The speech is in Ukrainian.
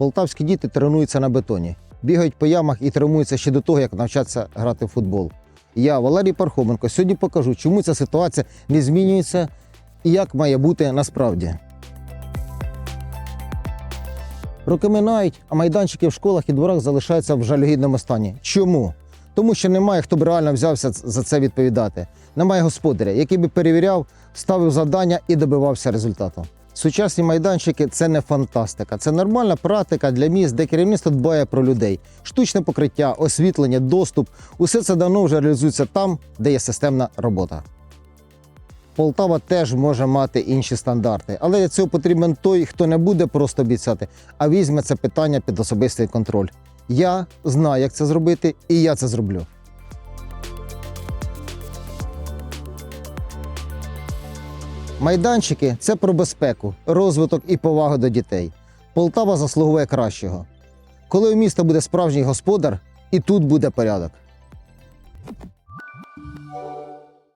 Полтавські діти тренуються на бетоні, бігають по ямах і травмуються ще до того, як навчаться грати в футбол. Я, Валерій Пархоменко, сьогодні покажу, чому ця ситуація не змінюється і як має бути насправді. Роки минають, а майданчики в школах і дворах залишаються в жалюгідному стані. Чому? Тому що немає, хто б реально взявся за це відповідати. Немає господаря, який би перевіряв, ставив завдання і добивався результату. Сучасні майданчики це не фантастика, це нормальна практика для міст, де керівництво дбає про людей. Штучне покриття, освітлення, доступ усе це давно вже реалізується там, де є системна робота. Полтава теж може мати інші стандарти, але для цього потрібен той, хто не буде просто обіцяти, а візьме це питання під особистий контроль. Я знаю, як це зробити, і я це зроблю. Майданчики це про безпеку, розвиток і повагу до дітей. Полтава заслуговує кращого. Коли у міста буде справжній господар, і тут буде порядок.